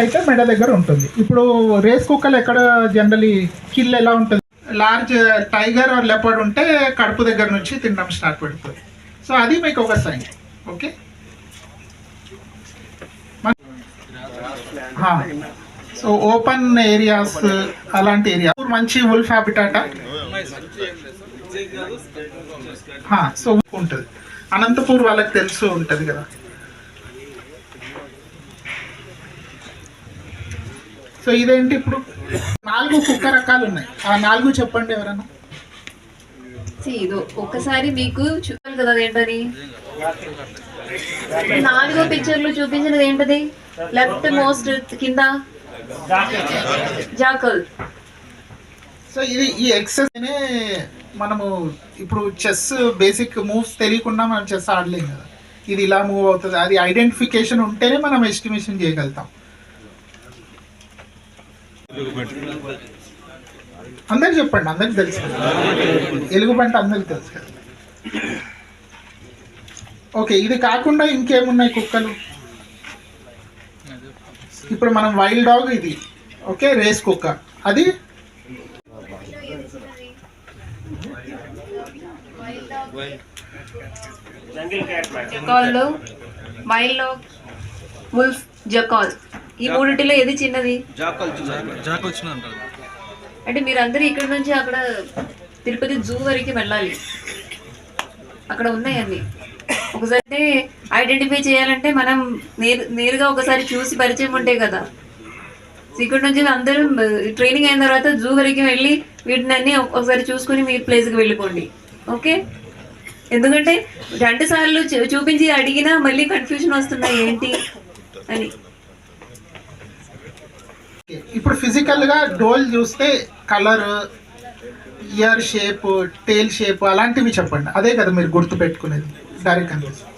అయితే మెడ దగ్గర ఉంటుంది. ఇప్పుడు రేస్ కుక్కలు ఎక్కడ జనరలీ కిల్ ఎలా ఉంటుంది? లార్జ్ టైగర్ లెపర్డ్ ఉంటే కడుపు దగ్గర నుంచి తినడం స్టార్ట్ పెడుతుంది. సో అది మీకు ఒక sign okay so open areas అలాంటి ఏరియా. మంచి వుల్ఫ్ హ్యాబిటాటా సో ఉంటుంది. అనంతపూర్ వాళ్ళకి తెలుసు ఉంటుంది కదా. సో ఇదేంటి ఇప్పుడు? నాలుగు కుక్క రకాలు ఉన్నాయి. ఆ నాలుగు చెప్పండి ఎవరన్నా. ఇది ఒక్కసారి మీకు చూడాలి కదా ఏంటది నాలుగో పిక్చర్లో చూపించినది ఏంటది? లెఫ్ట్ మోస్ట్ కింద జాకల్ సో ఇది ఈ ఎక్సెస్ మనము ఇప్పుడు చెస్ బేసిక్ మూవ్స్ తెలియకుండా మనం చెస్ ఆడలేం కదా. ఇది ఇలా మూవ్ అవుతుంది. అది ఐడెంటిఫికేషన్ ఉంటేనే మనం ఎస్టిమేషన్ చేయగలుగుతాం. అందరికి చెప్పండి అందరికి తెలుసు ఎలుగుబంట అందరికి తెలుసు కదా. ఓకే ఇది కాకుండా ఇంకేమున్నాయి కుక్కలు? ఇప్పుడు మనం వైల్డ్ డాగ్ ఇది. ఓకే రేస్ కుక్క. అది? జకాల్ ఈ మూడింటిలో ఏది చిన్నది? అంటే మీరందరూ ఇక్కడ నుంచి అక్కడ తిరుపతి జూ వరకు వెళ్ళాలి. అక్కడ ఉన్నాయి అన్ని ఒకసారి ఐడెంటిఫై చేయాలంటే మనం నేరు నేరుగా ఒకసారి చూసి పరిచయం ఉంటే కదా. సో ఇక్కడ నుంచి అందరూ ట్రైనింగ్ అయిన తర్వాత జూ వరకు వెళ్ళి వీటిని అన్ని ఒకసారి చూసుకుని మీ ప్లేస్కి వెళ్ళిపోండి. ఓకే ఎందుకంటే రెండు సార్లు చూ- చూపించి అడిగినా మళ్ళీ కన్ఫ్యూజన్ వస్తున్నాయి ఏంటి అని. ఇప్పుడు ఫిజికల్గా డోల్ చూస్తే colour ear shape tail shape అలాంటివి చెప్పండి. అదే కదా మీరు గుర్తు పెట్టుకునేది డైరెక్ట్ కనిపిస్తుంది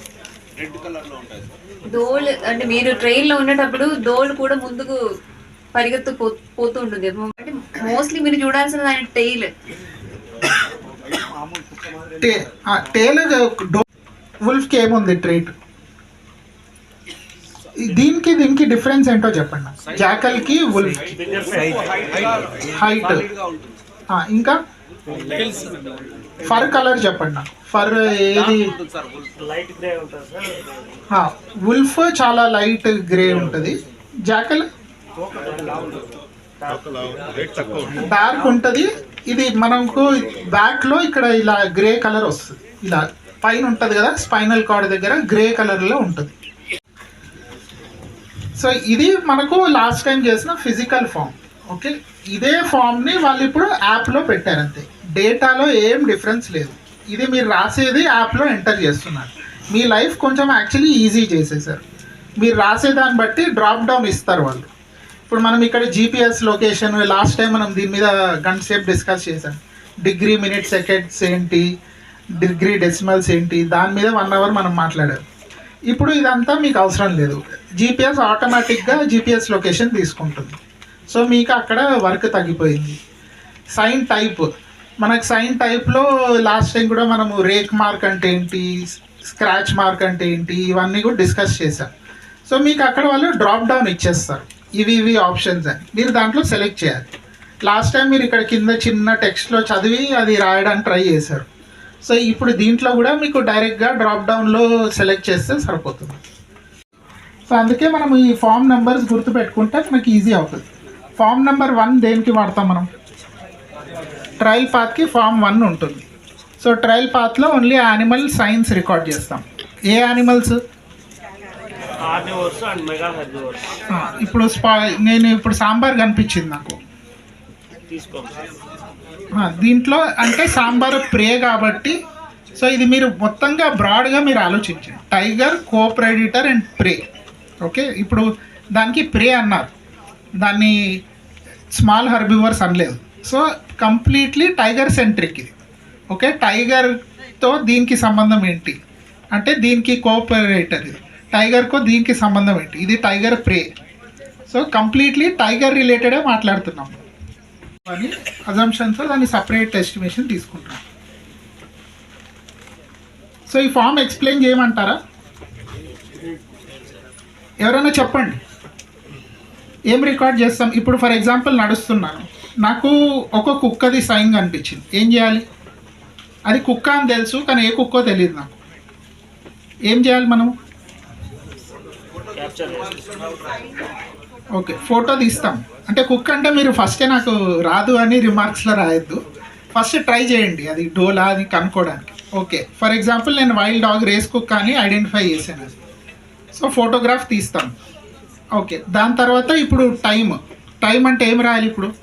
దోల్ అంటే మీరు ట్రైన్లో ఉండేటప్పుడు దోల్ కూడా ముందుకు పరిగెత్తు పోతూ ఉంటుంది. అంటే మోస్ట్లీ మీరు చూడాల్సిన దాని టైల్ టే టేల్ డో వుల్ఫ్కి ఏముంది ట్రేట్ దీనికి దీనికి డిఫరెన్స్ ఏంటో చెప్పండి. జాకల్కి వుల్ఫ్కి హైట్ ఇంకా? ఫర్ కలర్ చెప్పండి. నాకు ఫర్ ఏది? ఉల్ఫ్ చాలా లైట్ గ్రే ఉంటుంది. జాకల్? డార్క్ ఉంటుంది. ఇది మనకు బ్యాక్లో ఇక్కడ ఇలా గ్రే కలర్ వస్తుంది. ఇలా పైన ఉంటుంది కదా స్పైనల్ కార్డ్ దగ్గర గ్రే కలర్లో ఉంటుంది. సో ఇది మనకు లాస్ట్ టైం చేసిన ఫిజికల్ ఫామ్. ఓకే? ఇదే ఫామ్ని వాళ్ళు ఇప్పుడు యాప్లో పెట్టారంతే పెట్టారు అంతే. డేటాలో ఏం డిఫరెన్స్ లేదు. ఇది మీరు రాసేది యాప్లో ఎంటర్ చేస్తున్నారు. మీ లైఫ్ కొంచెం యాక్చువల్లీ ఈజీ చేసేసారు. మీరు రాసే దాన్ని బట్టి డ్రాప్ డౌన్ ఇస్తారు వాళ్ళు. ఇప్పుడు మనం ఇక్కడ జీపీఎస్ లొకేషన్ లాస్ట్ టైం మనం దీని మీద గంట సేపు డిస్కస్ చేసాం డిగ్రీ మినిట్ సెకండ్స్ ఏంటి డిగ్రీ డెసిమల్స్ ఏంటి దాని మీద వన్ అవర్ మనం మాట్లాడాం. ఇప్పుడు ఇదంతా మీకు అవసరం లేదు. జీపీఎస్ ఆటోమేటిక్గా జీపీఎస్ లొకేషన్ తీసుకుంటుంది. సో మీకు అక్కడ వర్క్ తగ్గిపోయింది. సైన్ టైప్ మనకు సైన్ టైప్లో లాస్ట్ టైం కూడా మనము రేక్ మార్క్ అంటే ఏంటి స్క్రాచ్ మార్క్ అంటే ఏంటి ఇవన్నీ కూడా డిస్కస్ చేశాం. సో మీకు అక్కడ వాళ్ళు డ్రాప్ డౌన్ ఇచ్చేస్తారు. ఇవి ఇవి ఆప్షన్స్ అని. మీరు దాంట్లో సెలెక్ట్ చేయాలి. లాస్ట్ టైం మీరు ఇక్కడ కింద చిన్న టెక్స్ట్లో చదివి అది రాయడానికి ట్రై చేశారు. సో ఇప్పుడు దీంట్లో కూడా మీకు డైరెక్ట్గా డ్రాప్ డౌన్లో సెలెక్ట్ చేస్తే సరిపోతుంది. సో అందుకే మనం ఈ ఫామ్ నెంబర్స్ గుర్తుపెట్టుకుంటే మనకి ఈజీ అవుతుంది. ఫామ్ నెంబర్ వన్ దేనికి వాడతాం మనం? ట్రయల్ పాత్కి ఫామ్ వన్ ఉంటుంది. సో ట్రయల్ పాత్లో ఓన్లీ యానిమల్ సైన్స్ రికార్డ్ చేస్తాం. ఏ యానిమల్స్ ఇప్పుడు స్పా నేను ఇప్పుడు సాంబార్ కనిపించింది నాకు. దీంట్లో అంటే సాంబార్ ప్రే కాబట్టి సో ఇది మీరు మొత్తంగా బ్రాడ్గా మీరు ఆలోచించండి. Tiger co predator and prey okay ఇప్పుడు దానికి ప్రే అన్నారు. దాన్ని స్మాల్ హర్బివర్స్ అనలేదు. సో కంప్లీట్లీ టైగర్ సెంట్రిక్ ఇది. ఓకే? టైగర్తో దీనికి సంబంధం ఏంటి? అంటే దీనికి కోఆపరేటర్ ఇది. టైగర్కో దీనికి సంబంధం ఏంటి? ఇది tiger prey. So completely tiger రిలేటెడే మాట్లాడుతున్నాం. అని అజంప్షన్స్ దాన్ని సపరేట్ ఎస్టిమేషన్ తీసుకుంటాం సో ఈ ఫామ్ ఎక్స్ప్లెయిన్ చేయమంటారా? ఎవరైనా చెప్పండి. ఏం రికార్డ్ చేస్తాం? ఇప్పుడు ఫర్ ఎగ్జాంపుల్ నడుస్తున్నాను. నాకు ఒక కుక్కది సైన్ కనిపించింది. ఏం చేయాలి? అది కుక్క అని తెలుసు కానీ ఏ కుక్కో తెలియదు నాకు. ఏం చేయాలి మనం? ఓకే ఫోటో తీస్తాం. అంటే కుక్క అంటే మీరు ఫస్టే నాకు రాదు అని రిమార్క్స్లో రాయొద్దు. ఫస్ట్ ట్రై చేయండి అది డోలా అది కనుక్కోవడానికి. ఓకే ఫర్ ఎగ్జాంపుల్ నేను వైల్డ్ డాగ్ రేస్ కుక్క అని ఐడెంటిఫై చేశాను. సో ఫోటోగ్రాఫ్ తీస్తాం. ఓకే దాని తర్వాత ఇప్పుడు టైం టైం అంటే ఏం రాయాలి ఇప్పుడు?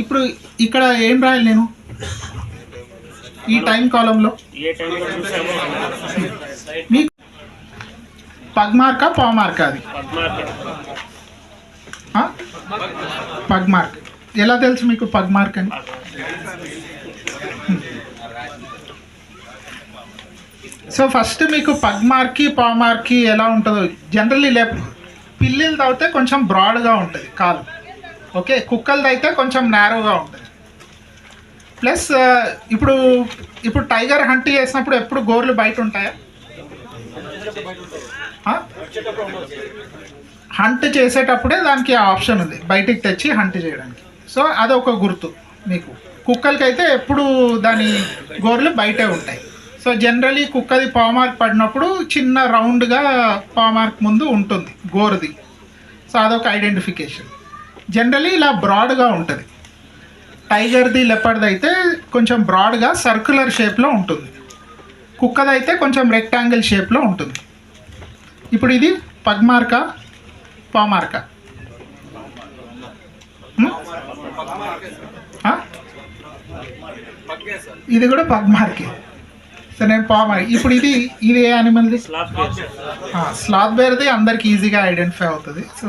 ఇప్పుడు ఇక్కడ ఏం రాయాలి నేను? ఈ టైం కాలంలో? మీకు పగ్మార్క పామార్క అది. పగ్మార్క్. ఎలా తెలుసు మీకు పగ్మార్క్ అని? సో ఫస్ట్ మీకు పగ్మార్కి పామార్కి ఎలా ఉంటుందో జనరల్లీ లేకపోతే పిల్లిలు తాగితే కొంచెం బ్రాడ్గా ఉంటుంది కాలు. ఓకే? కుక్కలది అయితే కొంచెం నేరోగా ఉంటుంది. ప్లస్ ఇప్పుడు ఇప్పుడు టైగర్ హంట్ చేసినప్పుడు ఎప్పుడు గోర్లు బయట ఉంటాయా? హంట్ చేసేటప్పుడే దానికి ఆప్షన్ ఉంది. బయటికి తెచ్చి హంట్ చేయడానికి. సో అదొక గుర్తు మీకు. కుక్కలకి అయితే ఎప్పుడు దాని గోర్లు బయటే ఉంటాయి. సో జనరలీ కుక్కది పామార్క్ పడినప్పుడు చిన్న రౌండ్గా పామార్క్ ముందు ఉంటుంది గోరుది. సో అదొక ఐడెంటిఫికేషన్ జనరలీ ఇలా బ్రాడ్గా ఉంటుంది. టైగర్ది లెపర్ది అయితే కొంచెం బ్రాడ్గా సర్క్యులర్ షేప్లో ఉంటుంది. కుక్కదైతే కొంచెం రెక్టాంగిల్ షేప్లో ఉంటుంది. ఇప్పుడు ఇది పగ్మార్కా పామార్కా? ఇది కూడా పగ్మార్కే సో నేను పామార్ ఇప్పుడు ఇది ఇది ఏ యానిమల్ది స్లాత్ బేర్ది అందరికి ఈజీగా ఐడెంటిఫై అవుతుంది. సో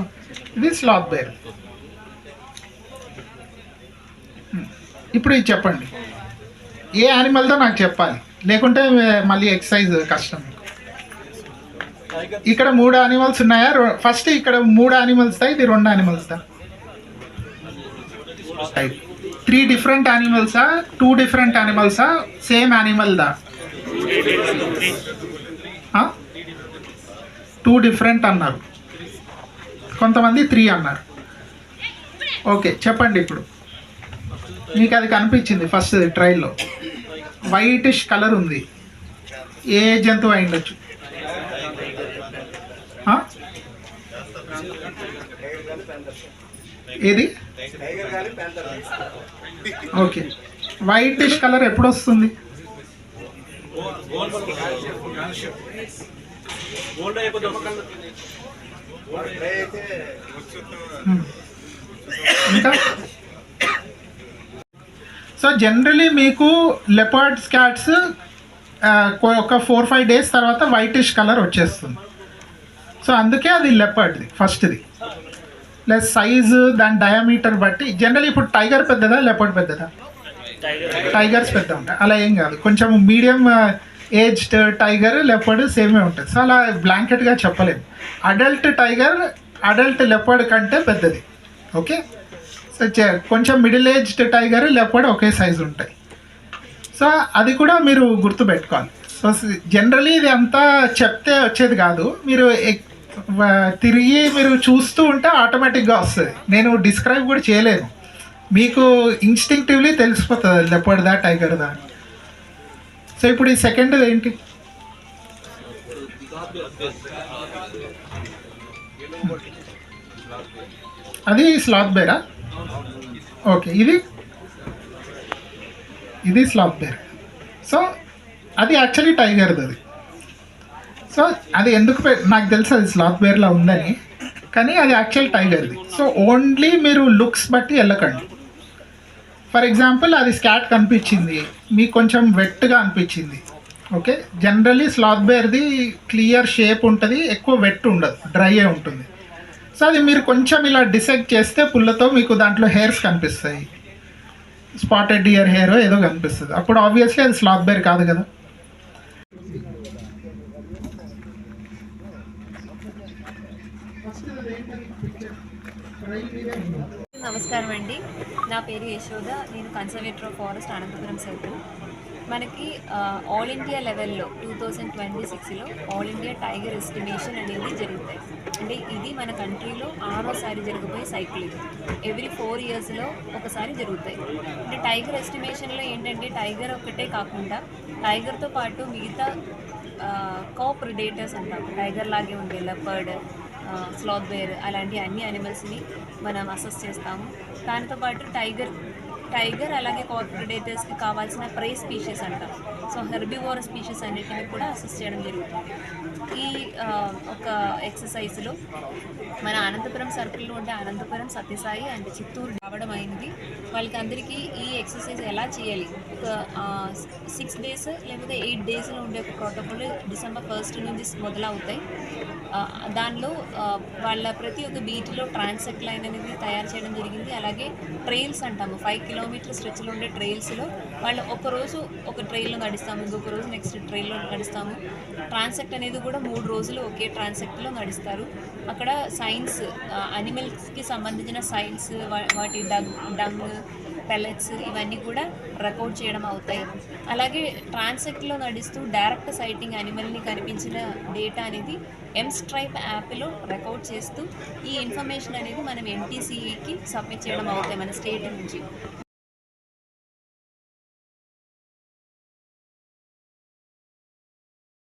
ఇది స్లాత్ బేర్ ఇప్పుడు ఇది చెప్పండి. ఏ యానిమల్దో నాకు చెప్పాలి? లేకుంటే మళ్ళీ ఎక్సర్సైజ్ కష్టం. ఇక్కడ మూడు యానిమల్స్ ఉన్నాయా? ఫస్ట్ ఇక్కడ మూడు యానిమల్స్ దా? ఇది రెండు యానిమల్స్ దా? త్రీ డిఫరెంట్ యానిమల్సా టూ డిఫరెంట్ యానిమల్సా సేమ్ యానిమల్ దా? టూ డిఫరెంట్ అన్నారు. కొంతమంది త్రీ అన్నారు. ఓకే చెప్పండి ఇప్పుడు. మీకు అది కనిపించింది ఫస్ట్ ట్రైల్లో వైటిష్ కలర్ ఉంది. ఏ జంతువు అయి ఉండొచ్చు? ఏది? ఓకే వైటిష్ కలర్ ఎప్పుడు వస్తుంది? ఇంకా? సో జనరలీ మీకు లెపర్డ్ స్కాట్స్ ఒక ఫోర్ ఫైవ్ డేస్ తర్వాత వైటిష్ కలర్ వచ్చేస్తుంది. సో అందుకే అది లెపర్డ్ది ఫస్ట్ది ప్లస్ సైజు దాని డయామీటర్ బట్టి జనరల్ ఇప్పుడు టైగర్ పెద్దదా లెపర్డ్ పెద్దదా? టైగర్స్ పెద్ద ఉంటాయి అలా ఏం కాదు. కొంచెం మీడియం ఏజ్డ్ టైగర్ లెపర్డ్ సేమే ఉంటుంది. సో అలా బ్లాంకెట్గా చెప్పలేము. అడల్ట్ టైగర్ అడల్ట్ లెపర్డ్ కంటే పెద్దది. ఓకే సో చే- కొంచెం మిడిల్ ఏజ్డ్ టైగర్ లెపర్డ్ ఒకే సైజు ఉంటాయి. సో అది కూడా మీరు గుర్తుపెట్టుకోవాలి. సో జనరలీ ఇది అంతా చెప్తే వచ్చేది కాదు. మీరు తిరిగి మీరు చూస్తూ ఉంటే ఆటోమేటిక్గా వస్తుంది. నేను డిస్క్రైబ్ కూడా చేయలేను. మీకు ఇన్స్టింక్టివ్లీ తెలిసిపోతుంది లెపర్డ్దా టైగర్ దా. సో ఇప్పుడు ఈ సెకండ్ ఏంటి? అది స్లాత్ బేరా ఓకే ఇది? ఇది స్లాత్ బేర్ సో అది యాక్చువల్లీ టైగర్ది అది. సో అది ఎందుకు నాకు తెలుసు అది స్లాత్ బేర్లా ఉందని కానీ అది యాక్చువల్ టైగర్ది సో ఓన్లీ మీరు లుక్స్ బట్టి వెళ్ళకండి. ఫర్ ఎగ్జాంపుల్ అది స్కాట్ కనిపించింది. మీకు కొంచెం వెట్గా అనిపించింది. ఓకే జనరలీ స్లాత్ బేర్ది క్లియర్ షేప్ ఉంటుంది ఎక్కువ వెట్ ఉండదు డ్రై అయి ఉంటుంది. సో అది మీరు కొంచెం ఇలా డిసైడ్ చేస్తే పుల్లతో మీకు దాంట్లో హెయిర్స్ కనిపిస్తాయి. స్పాటెడ్ ఇయర్ హెయిర్ ఏదో కనిపిస్తుంది. అప్పుడు ఆబ్వియస్లీ అది స్లాత్ బేర్ కాదు కదా. నమస్కారం అండి. నా పేరు యశోద. నేను conservator of forest Anantapuram circle మనకి ఆల్ ఇండియా లెవెల్లో టూ థౌజండ్ ట్వంటీ సిక్స్లో ఆల్ ఇండియా టైగర్ ఎస్టిమేషన్ అనేది జరుగుతాయి. అంటే ఇది మన కంట్రీలో ఆరోసారి జరగబోయే సైకిల్ ఇది. ఎవ్రీ ఫోర్ ఇయర్స్లో ఒకసారి జరుగుతాయి. అంటే టైగర్ ఎస్టిమేషన్లో ఏంటంటే టైగర్ ఒకటే కాకుండా టైగర్తో పాటు మిగతా కో ప్రిడేటర్స్ అంటాం. టైగర్ లాగే ఉండే లెపర్డ్ స్లాత్ బేర్ అలాంటి అన్ని యానిమల్స్ని మనం అసెస్ చేస్తాము. దానితో పాటు టైగర్ టైగర్ అలాగే కార్పొరేటర్స్కి కావాల్సిన ప్రే స్పీషీస్ అంటాం. సో హెర్బివోర్ స్పీషీస్ అన్నిటిని కూడా అసిస్ట్ చేయడం జరుగుతుంది. ఈ ఒక ఎక్సర్సైజ్లో మన అనంతపురం సర్కిల్లో ఉండే అనంతపురం సత్యసాయి అండ్ చిత్తూరు రావడం అయింది. వాళ్ళకి అందరికీ ఈ ఎక్సర్సైజ్ ఎలా చేయాలి? ఒక సిక్స్ డేస్ లేకపోతే ఎయిట్ డేస్లో ఉండే ఒక ప్రోటోకాల్ డిసెంబర్ ఫస్ట్ నుంచి మొదలవుతాయి. దానిలో వాళ్ళ ప్రతి ఒక్క బీచ్లో ట్రాన్సెక్ట్ లైన్ అనేది తయారు చేయడం జరిగింది. అలాగే ట్రైల్స్ అంటాము ఫైవ్ కిలోమీటర్ స్ట్రెచ్లో ఉండే ట్రైల్స్లో వాళ్ళు ఒక రోజు ఒక ట్రైల్లో నడుస్తాము ఇంకొక రోజు నెక్స్ట్ ట్రైల్లో నడుస్తాము. ట్రాన్సెక్ట్ అనేది కూడా మూడు రోజులు ఒకే ట్రాన్సెక్ట్లో నడుస్తారు. అక్కడ సైన్స్ అనిమల్స్కి సంబంధించిన సైన్స్ వాటి డంగ్ డంగ్ పెల్లెట్స్ ఇవన్నీ కూడా రికార్డ్ చేయడం అవుతాయి. అలాగే ట్రాన్సెక్ట్లో నడుస్తూ డైరెక్ట్ సైటింగ్ అనిమల్ని కనిపించిన డేటా అనేది ఎం స్ట్రైప్ యాప్లో రికార్డ్ చేస్తూ ఈ ఇన్ఫర్మేషన్ అనేది మనం ఎన్టీసీఈకి సబ్మిట్ చేయడం అవుతాయి మన స్టేట్ నుంచి.